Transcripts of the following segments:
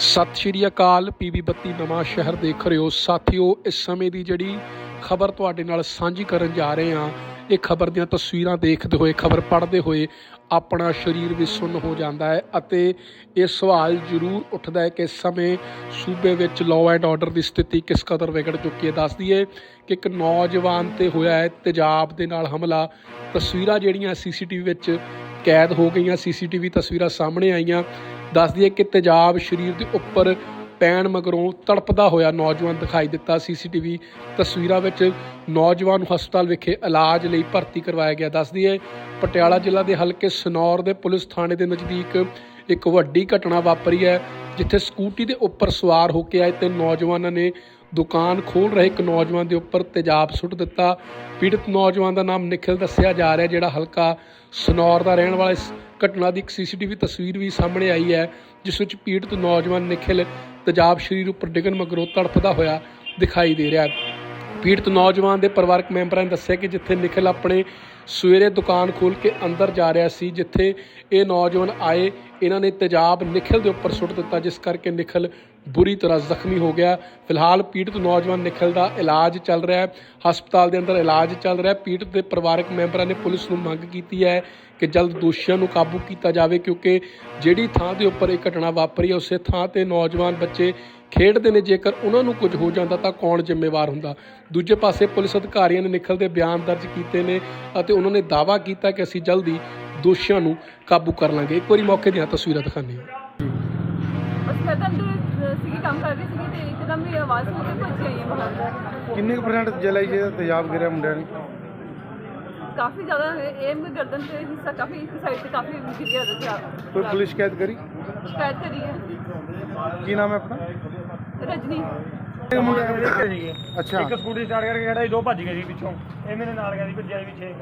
ਸਤਿ ਸ਼੍ਰੀ ਅਕਾਲ ਪੀਬੀ ਬੱਤੀ ਨਵਾਂ ਸ਼ਹਿਰ ਦੇਖ ਰਹੇ ਹੋ। ਸਾਥੀਓ, ਇਸ ਸਮੇਂ ਦੀ ਜਿਹੜੀ ਖਬਰ ਤੁਹਾਡੇ ਨਾਲ ਸਾਂਝੀ ਕਰਨ ਜਾ ਰਹੇ ਹਾਂ, ਇਹ ਖਬਰ ਦੀਆਂ ਤਸਵੀਰਾਂ ਦੇਖਦੇ ਹੋਏ, ਖਬਰ ਪੜ੍ਹਦੇ ਹੋਏ ਆਪਣਾ ਸਰੀਰ ਵੀ ਸੁੰਨ ਹੋ ਜਾਂਦਾ ਹੈ ਅਤੇ ਇਹ ਸਵਾਲ ਜ਼ਰੂਰ ਉੱਠਦਾ ਹੈ ਕਿ ਇਸ ਸਮੇਂ ਸੂਬੇ ਵਿੱਚ ਲਾਅ ਐਂਡ ਆਰਡਰ ਦੀ ਸਥਿਤੀ ਕਿਸ ਕਦਰ ਵਿਗੜ ਚੁੱਕੀ ਹੈ। ਦੱਸ ਦਈਏ ਕਿ ਇੱਕ ਨੌਜਵਾਨ ਤੇ ਹੋਇਆ ਹੈ ਤੇਜ਼ਾਬ ਦੇ ਨਾਲ ਹਮਲਾ। ਤਸਵੀਰਾਂ ਜਿਹੜੀਆਂ ਸੀਸੀਟੀਵੀ ਵਿੱਚ ਕੈਦ ਹੋ ਗਈਆਂ। ਸੀਸੀਟੀਵੀ ਤਸਵੀਰਾਂ ਸਾਹਮਣੇ ਆਈਆਂ। ਦੱਸ ਦਈਏ ਕਿ ਤੇਜ਼ਾਬ ਸਰੀਰ ਦੇ ਉੱਪਰ ਪੈਣ ਮਗਰੋਂ ਤੜਪਦਾ ਹੋਇਆ ਨੌਜਵਾਨ ਦਿਖਾਈ ਦਿੱਤਾ। ਸੀਸੀਟੀਵੀ ਤਸਵੀਰਾਂ ਵਿੱਚ ਨੌਜਵਾਨ ਨੂੰ ਹਸਪਤਾਲ ਵਿਖੇ ਇਲਾਜ ਲਈ ਭਰਤੀ ਕਰਵਾਇਆ ਗਿਆ। ਦੱਸਦੀ ਹੈ, ਪਟਿਆਲਾ ਜ਼ਿਲ੍ਹਾ ਦੇ ਹਲਕੇ ਸਨੌਰ ਦੇ ਪੁਲਿਸ ਥਾਣੇ ਦੇ ਨਜ਼ਦੀਕ ਇੱਕ ਵੱਡੀ ਘਟਨਾ ਵਾਪਰੀ ਹੈ, ਜਿੱਥੇ ਸਕੂਟੀ ਦੇ ਉੱਪਰ ਸਵਾਰ ਹੋ ਕੇ ਆਏ ਤੇ ਨੌਜਵਾਨਾਂ ਨੇ ਦੁਕਾਨ ਖੋਲ ਰਹੇ ਇੱਕ ਨੌਜਵਾਨ ਦੇ ਉੱਪਰ ਤੇਜ਼ਾਬ ਸੁੱਟ ਦਿੱਤਾ। ਪੀੜਤ ਨੌਜਵਾਨ ਦਾ ਨਾਮ ਨਿਖਿਲ ਦੱਸਿਆ ਜਾ ਰਿਹਾ, ਜਿਹੜਾ ਹਲਕਾ ਸਨੌਰ ਦਾ ਰਹਿਣ ਵਾਲਾ ਇਸ ਘਟਨਾ ਦੀ ਇੱਕ ਸੀਸੀਟੀਵੀ ਤਸਵੀਰ ਵੀ ਸਾਹਮਣੇ ਆਈ ਹੈ, ਜਿਸ ਵਿੱਚ ਪੀੜਤ ਨੌਜਵਾਨ ਨਿਖਿਲ ਤੇਜ਼ਾਬ ਸਰੀਰ ਉੱਪਰ ਡਿੱਗਣ ਮਗਰੋਂ ਤੜਫਦਾ ਹੋਇਆ ਦਿਖਾਈ ਦੇ ਰਿਹਾ ਹੈ। ਪੀੜਤ ਨੌਜਵਾਨ ਦੇ ਪਰਿਵਾਰਕ ਮੈਂਬਰਾਂ ਨੇ ਦੱਸਿਆ ਕਿ ਜਿੱਥੇ ਨਿਖਿਲ ਆਪਣੇ ਸਵੇਰੇ ਦੁਕਾਨ ਖੋਲ ਕੇ ਅੰਦਰ ਜਾ ਰਿਹਾ ਸੀ, ਜਿੱਥੇ ਇਹ ਨੌਜਵਾਨ ਆਏ, ਇਹਨਾਂ ਨੇ ਤੇਜ਼ਾਬ ਨਿਖਿਲ ਦੇ ਉੱਪਰ ਸੁੱਟ ਦਿੱਤਾ, ਜਿਸ ਕਰਕੇ ਨਿਖਿਲ ਬੁਰੀ ਤਰ੍ਹਾਂ ਜ਼ਖਮੀ ਹੋ ਗਿਆ। ਫਿਲਹਾਲ ਪੀੜਤ ਨੌਜਵਾਨ ਨਿਖਿਲ ਦਾ ਇਲਾਜ ਚੱਲ ਰਿਹਾ ਹੈ, ਹਸਪਤਾਲ ਦੇ ਅੰਦਰ ਇਲਾਜ ਚੱਲ ਰਿਹਾ ਹੈ। ਪੀੜਤ ਦੇ ਪਰਿਵਾਰਕ ਮੈਂਬਰਾਂ ਨੇ ਪੁਲਿਸ ਨੂੰ ਮੰਗ ਕੀਤੀ ਹੈ ਕਿ ਜਲਦ ਦੋਸ਼ੀਆਂ ਨੂੰ ਕਾਬੂ ਕੀਤਾ ਜਾਵੇ, ਕਿਉਂਕਿ ਜਿਹੜੀ ਥਾਂ ਦੇ ਉੱਪਰ ਇਹ ਘਟਨਾ ਵਾਪਰੀ ਹੈ, ਉਸੇ ਥਾਂ ਤੇ ਨੌਜਵਾਨ ਬੱਚੇ ਖੇਡਦੇ ਨੇ ਜੇਕਰ ਉਹਨਾਂ ਨੂੰ ਕੁਝ ਹੋ ਜਾਂਦਾ ਤਾਂ ਕੌਣ ਜ਼ਿੰਮੇਵਾਰ ਹੁੰਦਾ? ਦੂਜੇ ਪਾਸੇ ਪੁਲਿਸ ਅਧਿਕਾਰੀਆਂ ਨੇ ਨਿਖਲ ਦੇ ਬਿਆਨ ਦਰਜ ਕੀਤੇ ਨੇ ਅਤੇ ਉਹਨਾਂ ਨੇ ਦਾਅਵਾ ਕੀਤਾ ਕਿ ਅਸੀਂ ਜਲਦੀ ਦੋਸ਼ੀਆਂ ਨੂੰ ਕਾਬੂ ਕਰ ਲਾਂਗੇ। ਇੱਕ ਵਾਰੀ ਮੌਕੇ ਦੀਆਂ ਤਸਵੀਰਾਂ ਦਿਖਾਉਂਦੇ ਹਾਂ। ਬਸ ਮੈਂ ਤਾਂ ਸੀਗੀ ਕੰਮ ਕਰ ਰਹੀ ਸੀਗੀ ਤੇ ਇੱਕਦਮ ਹੀ ਆਵਾਜ਼ ਸੁਣ ਕੇ ਭੱਜ ਗਈ ਹਾਂ ਬਾਹਰ। ਕਿੰਨੇ ਕੁ ਪਰਸੈਂਟ ਜਲਾਈ ਜੇ ਤੇਜ਼ਾਬ ਗਿਰਿਆ ਮੁੰਡਿਆਂ ਨੇ? ਕਾਫੀ ਜ਼ਿਆਦਾ ਇਹ ਮੇਰੀ ਗਰਦਨ ਤੇ ਹਿੱਸਾ ਕਾਫੀ ਇੱਕ ਸਾਈਡ ਤੇ ਕਾਫੀ ਗਿਰ ਗਿਆ ਜਾ ਕੋਈ ਪੁਲਿਸ ਸ਼ਿਕਾਇਤ ਕਰੀ? ਸ਼ਿਕਾਇਤ ਕਰੀ ਹੈ। ਕੀ ਨਾਮ ਹੈ ਆਪਣਾ? ਰਜਨੀ। ਇਹ ਮੁੰਡੇ ਸੀਗੇ ਅੱਛਾ। ਇੱਕ ਸਕੂਟੀ ਸਟਾਰਟ ਕਰਕੇ ਖੜਾ ਸੀ ਦੋ ਭੱਜ ਗਏ ਸੀ ਪਿੱਛੋਂ। ਇਹ ਮੇਰੇ ਨਾਲ ਗਿਆ ਸੀ ਭੱਜਿਆ ਸੀ ਪਿੱਛੇ।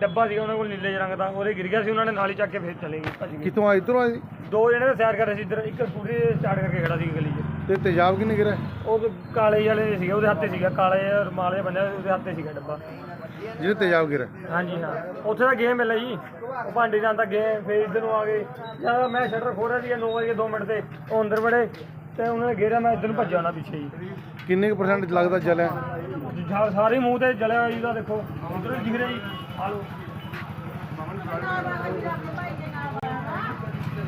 ਡੱਬਾ ਸੀ ਉਹਨਾਂ ਕੋਲ ਨੀਲੇ ਜਿਹੇ ਰੰਗ ਦਾ। ਉਹਦੇ ਗਿਰ ਗਿਆ ਸੀ ਉਹਨਾਂ ਨੇ ਨਾਲ ਹੀ ਚੱਕ ਕੇ ਫੇਰ ਚਲੇ ਗਏ ਭੱਜ ਗਏ। ਕਿਤੋਂ ਆ ਇਧਰੋਂ ਆਏ ਦੋ ਜਣੇ ਤਾਂ ਸੈਰ ਕਰ ਰਹੇ ਸੀ ਇੱਧਰ। ਇੱਕ ਸਕੂਟੀ ਸਟਾਰਟ ਕਰਕੇ ਖੜਾ ਸੀ ਗਲੀ 'ਚ। ਤੇ ਤੇਜ਼ਾਬ ਕਿੰਨੇ ਗਿਰਿਆ ਉਹ ਕਾਲੇ ਜਿਹੇ ਵਾਲੇ ਸੀਗੇ ਉਹਦੇ ਹੱਥੇ ਸੀਗਾ। ਕਾਲੇ ਰੁਮਾਲ ਜਿਹਾ ਬੰਨਿਆ ਉਹਦੇ ਹੱਥੇ ਸੀਗਾ ਡੱਬਾ। ਜਿਹਨੇ ਤੇਜ਼ਾਬ ਗਿਰਿਆ ਹਾਂਜੀ ਹਾਂ। ਉੱਥੇ ਤਾਂ ਗੇਮ ਮਿਲਿਆ ਜੀ। ਉਹ ਭਾਂਡੇ ਜਾਂਦਾ ਗਏ ਫੇਰ ਇੱਧਰ ਨੂੰ ਆ ਗਏ। ਜਦ ਮੈਂ ਸ਼ਟਰ ਖੋਲਿਆ ਸੀ 9 ਵਜੇ 2 ਮਿੰਟ ਤੇ। ਉਹ ਅੰਦਰ ਵੜੇ ਤੇ ਉਹਨਾਂ ਨੇ ਘੇਰਿਆ ਮੈਂ ਇੱਧਰ ਨੂੰ ਭੱਜਿਆ ਉਹਨਾਂ ਪਿੱਛੇ ਜੀ। ਕਿੰਨੇ ਕੁ ਪਰਸੈਂਟ ਲੱਗਦਾ ਜਲਿਆ? ਜਾ- ਸਾਰੇ ਮੂੰਹ ਤੇ ਜਲਿਆ ਹੋਇਆ ਜੀ ਦਾ ਦੇਖੋ। ਇੱਧਰ ਵੀ ਦਿਖ ਰਿਹਾ ਜੀ। ਲਓ।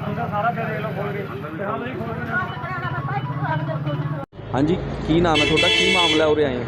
ਅੰਦਰ ਸਾਰਾ ਪਿਆ ਦੇਖ ਲਓ ਖੋਲ ਕੇ ਤੇ ਹਾਂ ਤੁਸੀਂ ਖੋਲ ਕੇ ਹਾਂਜੀ ਕੀ ਨਾਮ ਹੈ ਤੁਹਾਡਾ? ਕੀ ਮਾਮਲਾ ਉਰੇ ਆਏ ਹੋ?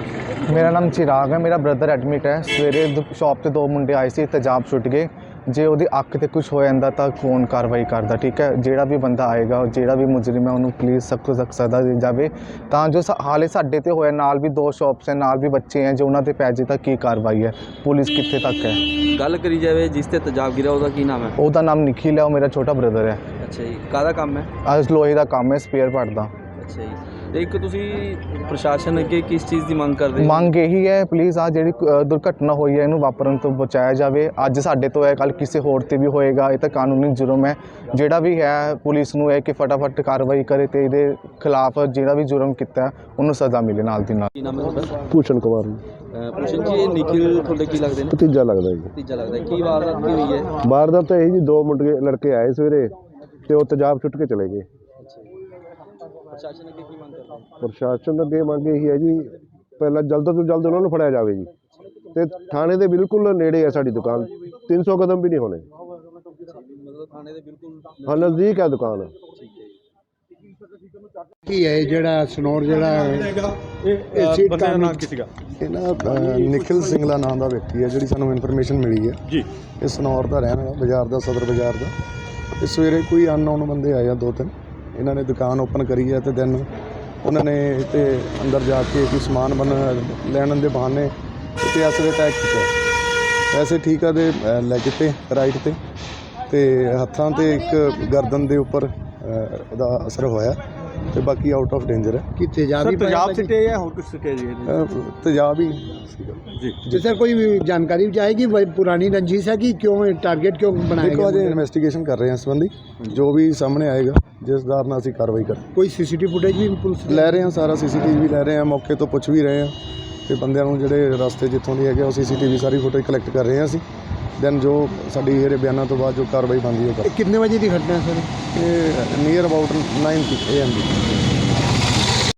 ਮੇਰਾ ਨਾਮ ਚਿਰਾਗ ਹੈ ਮੇਰਾ ਬ੍ਰਦਰ ਐਡਮਿਟ ਹੈ। ਸਵੇਰੇ ਸ਼ਾਪ ਤੇ ਦੋ ਮੁੰਡੇ ਆਏ ਸੀ ਤੇਜ਼ਾਬ ਛੁੱਟ ਗਏ। ਜੇ ਉਹਦੀ ਅੱਖ ਤੇ ਕੁਝ ਹੋ ਜਾਂਦਾ ਤਾਂ ਕੌਣ ਕਾਰਵਾਈ ਕਰਦਾ ਠੀਕ ਹੈ? ਜਿਹੜਾ ਵੀ ਬੰਦਾ ਆਏਗਾ ਜਿਹੜਾ ਵੀ ਮੁਜਰਮ ਹੈ ਉਹਨੂੰ ਪਲੀਜ਼ ਸਖਤ ਤੋਂ ਸਖਤ ਸਜ਼ਾ ਦਿੱਤੀ ਜਾਵੇ। ਤਾਂ ਜੋ ਸ- ਹਾਲੇ ਸਾਡੇ ਤੇ ਹੋਇਆ ਨਾਲ ਵੀ ਦੋ ਸ਼ਾਪਸ ਹੈ ਨਾਲ ਵੀ ਬੱਚੇ ਹੈ ਜੋ ਉਹਨਾਂ ਤੇ ਪੈ ਜੇ ਤਾਂ ਕੀ ਕਾਰਵਾਈ ਹੈ? ਪੁਲਿਸ ਕਿੱਥੇ ਤੱਕ ਹੈ? ਗੱਲ ਕਰੀ ਜਾਵੇ ਜਿਸ ਤੇ ਤੇਜ਼ਾਬ ਗਿਰਿਆ ਉਹਦਾ ਕੀ ਨਾਮ ਹੈ? ਉਹਦਾ ਨਾਮ ਨਿਖਿਲ ਹੈ ਉਹ ਮੇਰਾ ਛੋਟਾ ਬ੍ਰਦਰ ਹੈ। ਅੱਛਾ ਜੀ ਕਾਹਦਾ ਕੰਮ ਹੈ? ਅੱਜ ਲੋਹੇ ਦਾ ਕੰਮ ਹੈ ਸਪੇਅਰ ਪਾਰਟ ਦਾ। ਅੱਛਾ ਜੀ। ਇੱਕ ਤੁਸੀਂ ਪ੍ਰਸ਼ਾਸਨ ਅੱਗੇ ਕਿਸ ਚੀਜ਼ ਦੀ ਮੰਗ ਕਰਦੇ ਹੋ? ਮੰਗ ਇਹੀ ਹੈ ਪਲੀਜ਼ ਆ ਜਿਹੜੀ ਅ, ਦੁਰਘਟਨਾ ਹੋਈ ਹੈ ਇਹਨੂੰ ਵਾਪਰਨ ਤੋਂ ਬਚਾਇਆ ਜਾਵੇ। ਅੱਜ ਸਾਡੇ ਤੋਂ ਹੈ ਕੱਲ ਕਿਸੇ ਹੋਰ ਤੇ ਵੀ ਹੋਏਗਾ ਇਹ ਤਾਂ ਕਾਨੂੰਨੀ ਜੁਰਮ ਹੈ। ਜਿਹੜਾ ਵੀ ਹੈ ਪੁਲਿਸ ਨੂੰ ਇਹ ਕਿ ਫਟਾਫਟ ਕਾਰਵਾਈ ਕਰੇ ਤੇ ਇਹਦੇ ਖਿਲਾਫ ਜਿਹੜਾ ਵੀ ਜੁਰਮ ਕੀਤਾ ਹੈ, ਉਹਨੂੰ ਸਜ਼ਾ ਮਿਲੇ ਨਾਲ ਦੀ ਨਾਲ। ਕੀ ਨਾਮ ਹੈ ਤੁਹਾਡਾ? ਭੂਸ਼ਣ ਕੁਮਾਰ ਅਹ ਪੁਸ਼ਨ ਜੀ ਇਹ ਨਿਖਿਲ ਤੁਹਾਡੇ ਕੀ ਲੱਗਦੇ ਨੇ? ਭਤੀਜਾ ਲੱਗਦਾ ਜੀ। ਤੀਜਾ ਲੱਗਦਾ ਹੈ। ਕੀ ਵਾਰਦਾਤ ਕੀ ਹੋਈ ਹੈ? ਵਾਰਦਾਤ ਤਾਂ ਇਹ ਜੀ ਦੋ ਮੁੰਡੇ ਲੜਕੇ ਆਏ ਸਵੇਰੇ ਤੇ ਉਹ ਤੇਜ਼ਾਬ ਛੁੱਟ ਕੇ ਚਲੇ ਗਏ। ਪ੍ਰਸ਼ਾਸਨ ਅੱਗੇ ਕੀ ਮੰਗ ਕਰਦੇ ਹੋ? ਪ੍ਰਸ਼ਾਸਨ ਦੇ ਮੰਗ ਇਹੀ ਹੈ ਜੀ ਪਹਿਲਾਂ ਜਲਦ ਤੋਂ ਜਲਦ ਉਹਨਾਂ ਨੂੰ ਫੜਿਆ ਜਾਵੇ ਜੀ। ਤੇ ਥਾਣੇ ਦੇ ਬਿਲਕੁਲ ਨੇੜੇ ਹੈ ਸਾਡੀ ਦੁਕਾਨ 300 ਕਦਮ ਵੀ ਨਹੀਂ ਹੋਣੇ। ਮਤਲਬ ਥਾਣੇ ਦੇ ਬਿਲਕੁਲ ਹਾਂ ਨਜ਼ਦੀਕ ਹੈ ਦੁਕਾਨ। ਕੀ ਹੈ ਇਹ ਜਿਹੜਾ ਸਨੋਰ ਜਿਹੜਾ ਹੈ ਇਹ ਸੀਟ ਦਾ ਨਾਮ ਕੀ ਸੀਗਾ? ਇਹ ਨਾ ਅ, ਨਿਖਿਲ ਸਿੰਘਲਾ ਨਾਮ ਦਾ ਵਿਅਕਤੀ ਹੈ ਜਿਹੜੀ ਸਾਨੂੰ ਇਨਫੋਰਮੇਸ਼ਨ ਮਿਲੀ ਹੈ। ਜੀ। ਇਹ ਸਨੌਰ ਦਾ ਰਹਿਣ ਵਾਲਾ ਬਾਜ਼ਾਰ ਦਾ ਸਦਰ ਬਾਜ਼ਾਰ ਦਾ। ਤੇ ਸਵੇਰੇ ਕੋਈ ਅਨਨੋਨ ਬੰਦੇ ਆਏ ਆ ਦੋ ਤਿੰਨ। ਇਹਨਾਂ ਨੇ ਦੁਕਾਨ ਓਪਨ ਕਰੀ ਹੈ ਤੇ ਦੈਨ ਉਹਨਾਂ ਨੇ ਤੇ ਅੰਦਰ ਜਾ ਕੇ ਕੋਈ ਸਮਾਨ ਬਣ ਲੈਣ ਦੇ ਬਹਾਨੇ ਤੇ ਅਸਲੇ ਅਟੈਕ ਕੀਤਾ। ਪੈਸੇ ਠੀਕ ਆ ਦੇ ਅ, ਲੈ ਕਿਤੇ ਰਾਈਟ ਤੇ। ਤੇ ਹੱਥਾਂ ਤੇ ਇੱਕ ਗਰਦਨ ਦੇ ਉੱਪਰ ਅ, ਉਹਦਾ ਅਸਰ ਹੋਇਆ। ਤੇ ਬਾਕੀ ਆਊਟ ਆਫ ਡੇਂਜਰ ਹੈ। ਕਿ ਤੇਜ਼ਾਬੀ ਪੰਜਾਬ ਸਿੱਟੇ ਅ, ਤੇਜ਼ਾਬ ਹੀ ਸੀਗਾ। ਤੇ ਸਰ ਕੋਈ ਵੀ ਜਾਣਕਾਰੀ ਜਾਏਗੀ ਵ- ਪੁਰਾਣੀ ਰੰਜਿਸ਼ ਹੈ ਕਿ ਕਿਉਂ ਟਾਰਗੇਟ ਕਿਉਂ ਬਣਾਇਆ ਦੇਖੋ ਅਜੇ ਇਨਵੈਸਟੀਗੇਸ਼ਨ ਕਰ ਰਹੇ ਹਾਂ ਇਸ ਸੰਬੰਧੀ। ਜੋ ਵੀ ਸਾਹਮਣੇ ਆਏਗਾ ਜਿਸ ਦਰ ਨਾਲ ਅਸੀਂ ਕਾਰਵਾਈ ਕਰ ਕੋਈ ਸੀਸੀਟੀਵੀ ਫੁਟੇਜ ਵੀ ਪੁਲਿਸ ਲੈ ਰਹੇ ਹਾਂ ਸਾਰਾ ਸੀਸੀਟੀਵੀ ਵੀ ਲੈ ਰਹੇ ਹਾਂ ਮੌਕੇ ਤੋਂ ਪੁੱਛ ਵੀ ਰਹੇ ਹਾਂ। ਤੇ ਬੰਦਿਆਂ ਨੂੰ ਜਿਹੜੇ ਰਸਤੇ ਜਿੱਥੋਂ ਦੀ ਹੈਗੇ ਉਹ ਸੀਸੀਟੀਵੀ ਸਾਰੀ ਫੁਟੇਜ ਕਲੈਕਟ ਕਰ ਰਹੇ ਹਾਂ ਅਸੀਂ। ਦੈਨ ਜੋ ਸਾਡੀ ਇਹਦੇ ਬਿਆਨਾਂ ਤੋਂ ਬਾਅਦ ਜੋ ਕਾਰਵਾਈ ਬਣਦੀ ਉਹ ਕਰ ਕਿੰਨੇ ਵਜੇ ਦੀ ਘਟਨਾ ਹੈ ਸਰ? ਇਹ ਨੀਅਰ ਅਬਾਊਟ 9 ਏਐਮ ਦੀ।